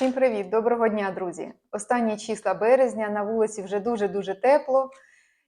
Всім привіт! Доброго дня, друзі! Останні числа березня на вулиці вже дуже-дуже тепло.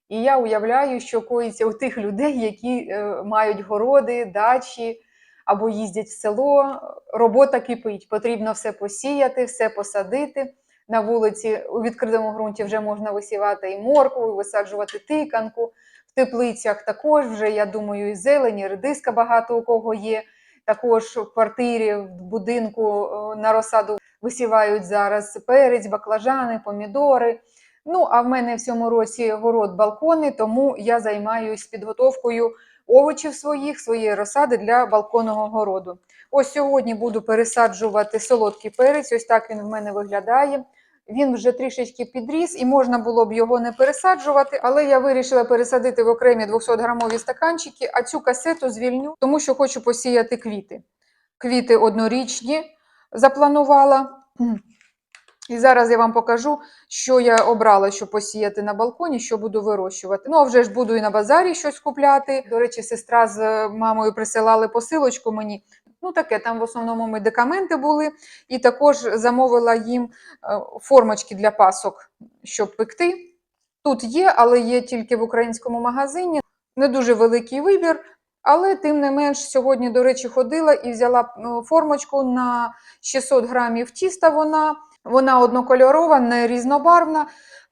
І я уявляю, що коїться у тих людей, які е, мають городи, дачі або їздять в село. Робота кипить, потрібно все посіяти, все посадити. На вулиці у відкритому ґрунті вже можна висівати і моркву, і висаджувати тиканку. В теплицях також вже, я думаю, і зелені, і редиска багато у кого є. Також в квартирі, в будинку е, на розсаду висівають зараз перець, баклажани, помідори. Ну, а в мене в цьому році город балкони, тому я займаюся підготовкою овочів своїх, своєї розсади для балконного городу. Ось сьогодні буду пересаджувати солодкий перець. Ось так він в мене виглядає. Він вже трішечки підріс і можна було б його не пересаджувати, але я вирішила пересадити в окремі 200-грамові стаканчики, а цю касету звільню, тому що хочу посіяти квіти. Квіти однорічні запланувала. І зараз я вам покажу, що я обрала, щоб посіяти на балконі, що буду вирощувати. Ну, а вже ж буду і на базарі щось купляти. До речі, сестра з мамою присилали посилочку мені. Ну, таке, там в основному медикаменти були, і також замовила їм е, формочки для пасок, щоб пекти. Тут є, але є тільки в українському магазині. Не дуже великий вибір. Але тим не менш, сьогодні, до речі, ходила і взяла ну, формочку на 600 грамів тіста. Вона вона однокольорова, не різнобарвна.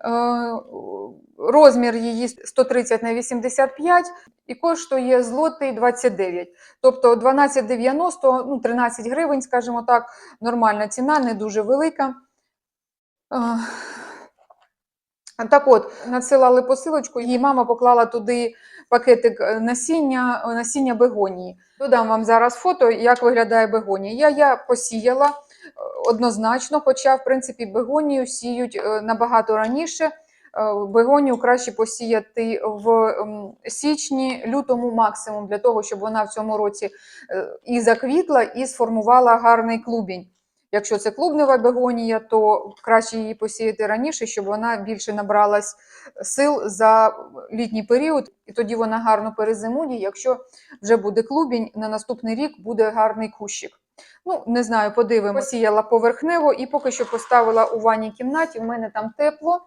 Е, Розмір її 130 на 85 і коштує злотий 29. Тобто 12,90, ну 13 гривень, скажімо так, нормальна ціна, не дуже велика. Е, Так от, надсилали посилочку, і мама поклала туди пакетик е, насіння, насіння бегонії. Додам вам зараз фото, як виглядає бегонія. Я, я посіяла е, однозначно, хоча, в принципі, бегонію сіють е, набагато раніше. Бегонію краще посіяти в січні, лютому максимум, для того, щоб вона в цьому році і заквітла, і сформувала гарний клубінь. Якщо це клубнева бегонія, то краще її посіяти раніше, щоб вона більше набралась сил за літній період, і тоді вона гарно перезимує. Якщо вже буде клубінь, на наступний рік буде гарний кущик. Ну, не знаю, подивимося. Посіяла поверхнево і поки що поставила у ванній кімнаті. У мене там тепло,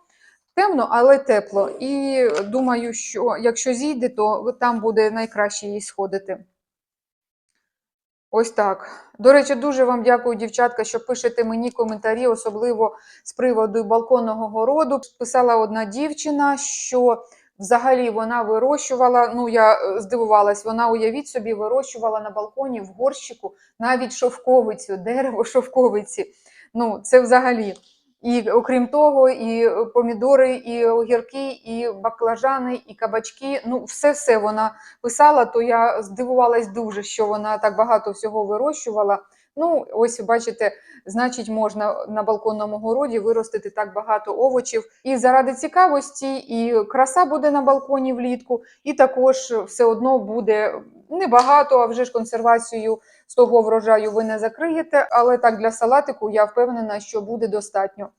темно, але тепло. І думаю, що якщо зійде, то там буде найкраще їй сходити. Ось так. До речі, дуже вам дякую, дівчатка, що пишете мені коментарі, особливо з приводу балконного городу. Писала одна дівчина, що взагалі вона вирощувала. Ну, я е, здивувалась, вона, уявіть собі, вирощувала на балконі в горщику навіть шовковицю, дерево шовковиці. Ну, це взагалі. І окрім того, і помідори, і огірки, і баклажани, і кабачки. Ну, все-все вона писала, то я здивувалась дуже, що вона так багато всього вирощувала. Ну, ось бачите, значить, можна на балконному городі виростити так багато овочів. І заради цікавості, і краса буде на балконі влітку, і також все одно буде небагато, а вже ж консервацію з того врожаю ви не закриєте. Але так для салатику я впевнена, що буде достатньо.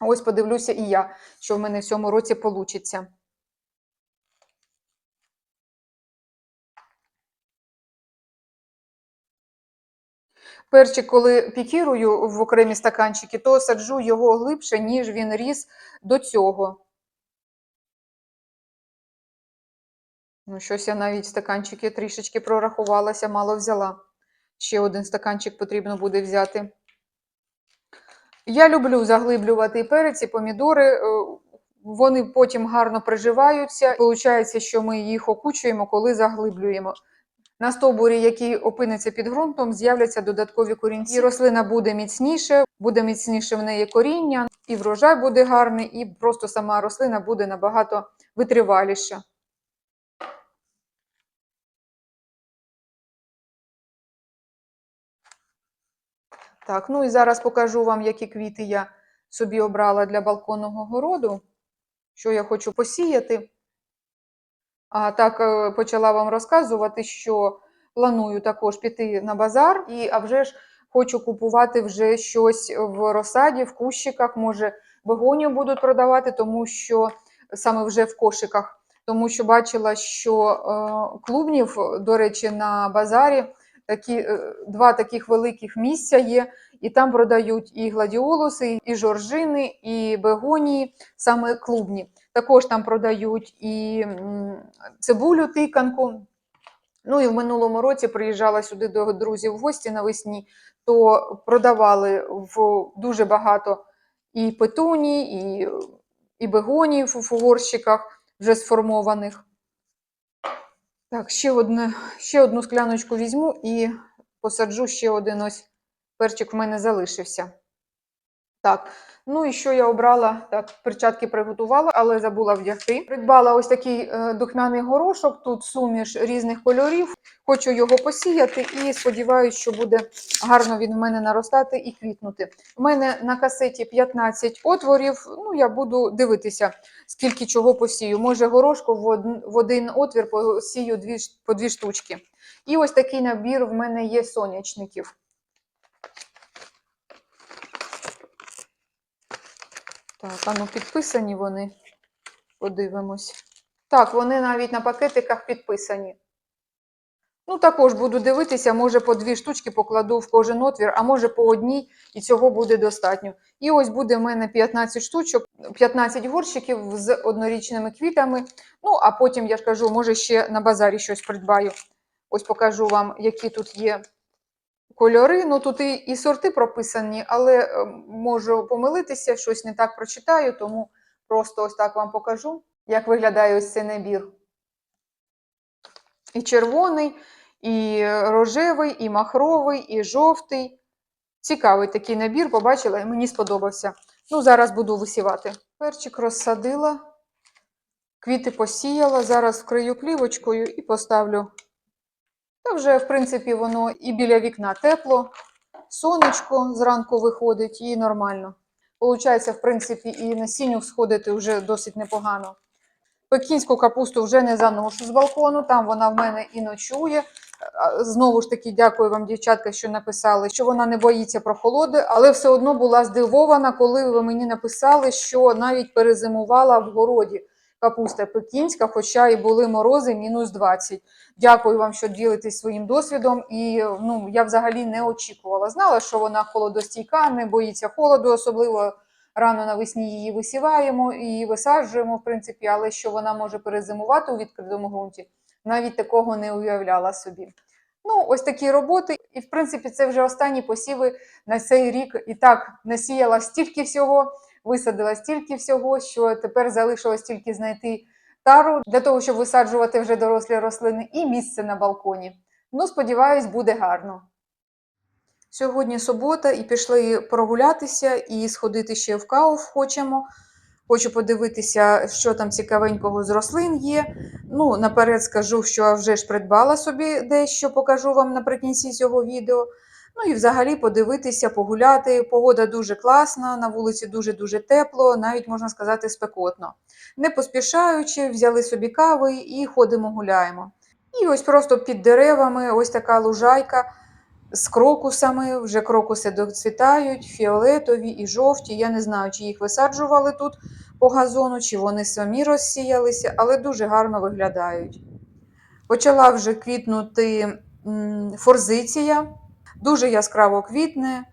Ось подивлюся і я, що в мене в цьому році вийде. Перчик, коли пікірую в окремі стаканчики, то саджу його глибше, ніж він ріс до цього. Ну, щось я навіть стаканчики трішечки прорахувалася, мало взяла. Ще один стаканчик потрібно буде взяти. Я люблю заглиблювати перець, і помідори. е, Вони потім гарно приживаються. Получається, що ми їх окучуємо, коли заглиблюємо. На стовбурі, який опиниться під ґрунтом, з'являться додаткові корінці. І рослина буде міцніше, буде міцніше в неї коріння, і врожай буде гарний, і просто сама рослина буде набагато витриваліша. Так, ну і зараз покажу вам, які квіти я собі обрала для балконного городу, що я хочу посіяти. А так е, почала вам розказувати, що планую також піти на базар, і а вже ж хочу купувати вже щось в розсаді, в кущиках, може, бегонію будуть продавати, тому що саме вже в кошиках, тому що бачила, що е, клубнів, до речі, на базарі такі, е, два таких великих місця є, і там продають і гладіолуси, і жоржини, і бегонії, саме клубні. Також там продають і цибулю тиканку. Ну і в минулому році приїжджала сюди до друзів в гості навесні, то продавали в дуже багато і петуній, і, і бегоній в в горщиках вже сформованих. Так, ще, одне, ще одну скляночку візьму і посаджу ще один ось перчик в мене залишився. Так, ну і що я обрала? Так, перчатки приготувала, але забула вдягти. Придбала ось такий е, духмяний горошок, тут суміш різних кольорів. Хочу його посіяти і сподіваюся, що буде гарно він в мене наростати і квітнути. У мене на касеті 15 отворів. Ну, я буду дивитися, скільки чого посію. Може, горошку в один, отвір посію дві, по дві штучки. І ось такий набір в мене є сонячників. Так, а ну підписані вони. Подивимось. Так, вони навіть на пакетиках підписані. Ну, також буду дивитися, може по дві штучки покладу в кожен отвір, а може по одній, і цього буде достатньо. І ось буде в мене 15 штучок, 15 горщиків з однорічними квітами. Ну, а потім, я ж кажу, може ще на базарі щось придбаю. Ось покажу вам, які тут є кольори. Ну, тут і, і сорти прописані, але е, можу помилитися, щось не так прочитаю, тому просто ось так вам покажу, як виглядає ось цей набір. І червоний, і рожевий, і махровий, і жовтий. Цікавий такий набір, побачила, і мені сподобався. Ну, зараз буду висівати. Перчик розсадила, квіти посіяла, зараз вкрию плівочкою і поставлю. Та вже, в принципі, воно і біля вікна тепло, сонечко зранку виходить і нормально. Получається, в принципі, і насінню сходити вже досить непогано. Пекінську капусту вже не заношу з балкону, там вона в мене і ночує. Знову ж таки, дякую вам, дівчатка, що написали, що вона не боїться прохолоди, але все одно була здивована, коли ви мені написали, що навіть перезимувала в городі капуста пекінська, хоча і були морози мінус 20. Дякую вам, що ділитесь своїм досвідом. І ну, я взагалі не очікувала. Знала, що вона холодостійка, не боїться холоду, особливо рано навесні її висіваємо і висаджуємо, в принципі, але що вона може перезимувати у відкритому ґрунті, навіть такого не уявляла собі. Ну, ось такі роботи. І, в принципі, це вже останні посіви на цей рік. І так насіяла стільки всього, висадила стільки всього, що тепер залишилось тільки знайти тару для того, щоб висаджувати вже дорослі рослини, і місце на балконі. Ну, сподіваюсь, буде гарно. Сьогодні субота, і пішли прогулятися і сходити ще в Кауф хочемо. Хочу подивитися, що там цікавенького з рослин є. Ну, наперед скажу, що вже ж придбала собі дещо, покажу вам наприкінці цього відео. Ну і взагалі подивитися, погуляти. Погода дуже класна, на вулиці дуже-дуже тепло, навіть можна сказати, спекотно. Не поспішаючи, взяли собі кави і ходимо гуляємо. І ось просто під деревами ось така лужайка з крокусами. Вже крокуси доцвітають, фіолетові і жовті. Я не знаю, чи їх висаджували тут по газону, чи вони самі розсіялися, але дуже гарно виглядають. Почала вже квітнути форзиція, дуже яскраво квітне,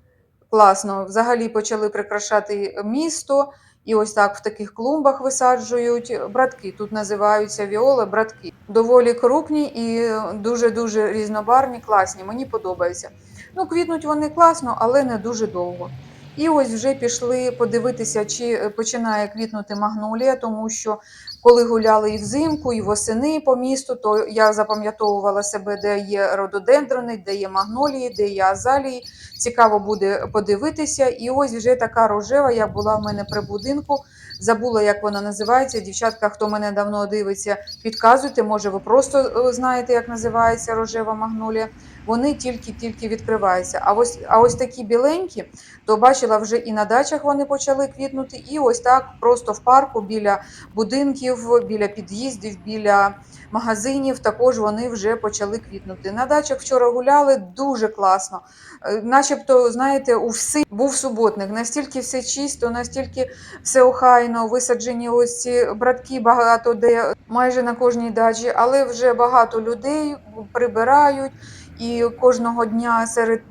класно. Взагалі почали прикрашати місто. І ось так в таких клумбах висаджують братки. Тут називаються віоли братки. Доволі крупні і дуже-дуже різнобарвні, класні. Мені подобається. Ну, квітнуть вони класно, але не дуже довго. І ось вже пішли подивитися, чи починає квітнути магнолія, тому що коли гуляли і взимку, і восени по місту, то я запам'ятовувала себе, де є рододендрони, де є магнолії, де є азалії. Цікаво буде подивитися. І ось вже така рожева, як була в мене при будинку. Забула, як вона називається. Дівчатка, хто мене давно дивиться, підказуйте. Може, ви просто е, знаєте, як називається рожева магнолія. Вони тільки-тільки відкриваються. А ось, а ось такі біленькі, то бачила вже і на дачах вони почали квітнути, і ось так просто в парку біля будинків, біля під'їздів, біля магазинів також вони вже почали квітнути. На дачах вчора гуляли дуже класно. Е, Начебто, знаєте, у всі був суботник, настільки все чисто, настільки все охайно, висаджені ось ці братки багато де майже на кожній дачі, але вже багато людей прибирають. І кожного дня серед,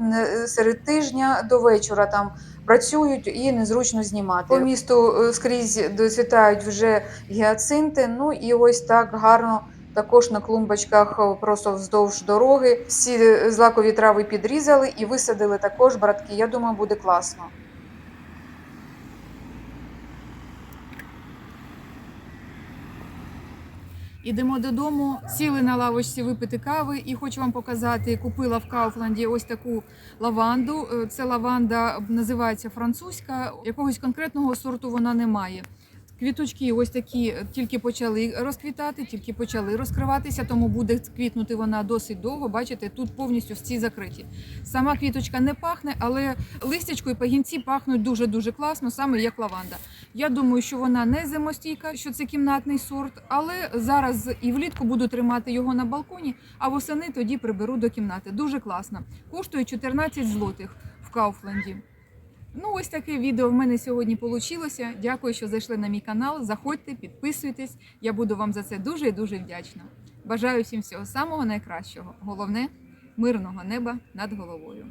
серед тижня до вечора там працюють і незручно знімати. По місту е, скрізь доцвітають вже гіацинти. Ну і ось так гарно. Також на клумбочках е, просто вздовж дороги всі злакові трави підрізали і висадили також братки. Я думаю, буде класно. Ідемо додому, сіли на лавочці випити кави, і хочу вам показати. Купила в Кауфланді ось таку лаванду. Е, Це лаванда називається французька. Якогось конкретного сорту вона не має. Квіточки ось такі е, тільки почали розквітати, тільки почали розкриватися, тому буде квітнути вона досить довго. Бачите, тут повністю всі закриті. Сама квіточка не пахне, але листячко і пагінці пахнуть дуже дуже класно, саме як лаванда. Я думаю, що вона не зимостійка, що це кімнатний сорт, але зараз і влітку буду тримати його на балконі, а восени тоді приберу до кімнати. Дуже класно. Коштує 14 злотих в Кауфленді. Ну, ось таке відео в мене сьогодні вийшло. Дякую, що зайшли на мій канал. Заходьте, підписуйтесь. Я буду вам за це дуже і дуже вдячна. Бажаю всім всього самого найкращого. Головне мирного неба над головою.